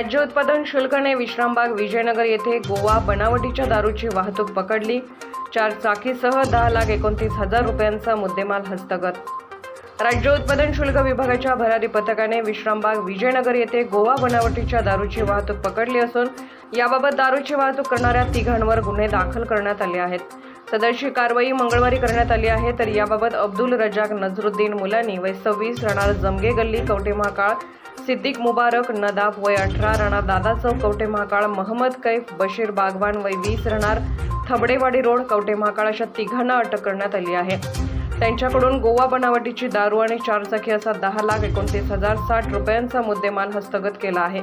राज्य उत्पादन शुल्कने विश्रामबाग विजयनगर येथे गोवा बनावटीच्या दारूची वाहतूक पकडली. चार चाकीसह दहा लाख एकोणतीस हजार रुपयांचा मुद्देमाल हस्तगत. राज्य उत्पादन शुल्क विभागाच्या भरारी पथकाने विश्रामबाग विजयनगर येथे गोवा बनावटीच्या दारूची वाहतूक पकडली असून याबाबत दारूची वाहतूक करणाऱ्या तिघांवर गुन्हे दाखल करण्यात आले आहेत. सदरची कारवाई मंगळवारी करण्यात आली आहे. तर याबाबत अब्दुल रजाक नजरुद्दीन मुलानी वय सव्वीस राहणार जमगे गल्ली कवटे महाकाळ सिद्दीक मुबारक नदाब वय अठरा राहणार दादा चौक कवटे महाकाळ महम्मद कैफ बशीर बागवान वय वीस राहणार थबडेवाडी रोड कवटे महाकाळ अशा तिघांना अटक करण्यात आली आहे. त्यांच्याकडून गोवा बनावटीची दारू आणि चारचाकी असा दहा लाख एकोणतीस हजार साठ रुपयांचा मुद्देमाल हस्तगत केला आहे.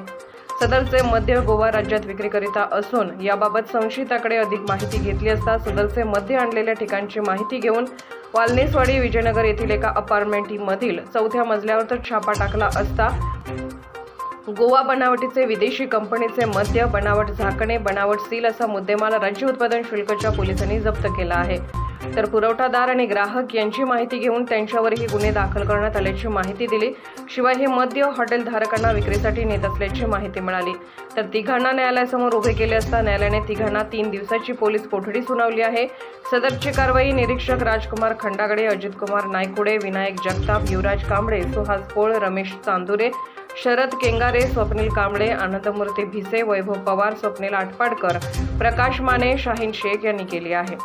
सदरचे मध्य गोवा राज्यात विक्रीकरिता असून याबाबत संशयिताकडे अधिक माहिती घेतली असता सदरचे मध्य आणलेल्या ठिकाणची माहिती घेऊन वालनेसवाडी विजयनगर येथील एका अपार्टमेंटमधील चौथ्या मजल्यावर तर छापा टाकला असता गोवा बनावटीचे विदेशी कंपनीचे मद्य बनावट झाकणे बनावट सील असा मुद्देमाल राज्य उत्पादन शुल्कच्या पोलिसांनी जप्त केला आहे. तर पुरवठादार आणि ग्राहक यांची माहिती घेऊन त्यांच्यावरही गुन्हे दाखल करण्यात आल्याची माहिती दिली. शिवाय हे मद्य हॉटेल धारकांना विक्रीसाठी नेत असल्याची माहिती मिळाली. तर तिघांना न्यायालयासमोर उभे केले असता न्यायालयाने तिघांना तीन दिवसाची पोलीस कोठडी सुनावली आहे. सदरची कारवाई निरीक्षक राजकुमार खंडागडे अजितकुमार नायकुडे विनायक जगताप युवराज कांबळे सुहास पोळ रमेश चांदुरे शरद केंगारे स्वप्नील कांबळे आनंदमूर्ती भिसे वैभव पवार स्वप्नील आटपाडकर प्रकाश माने शाहीन शेख यांनी केली आहे.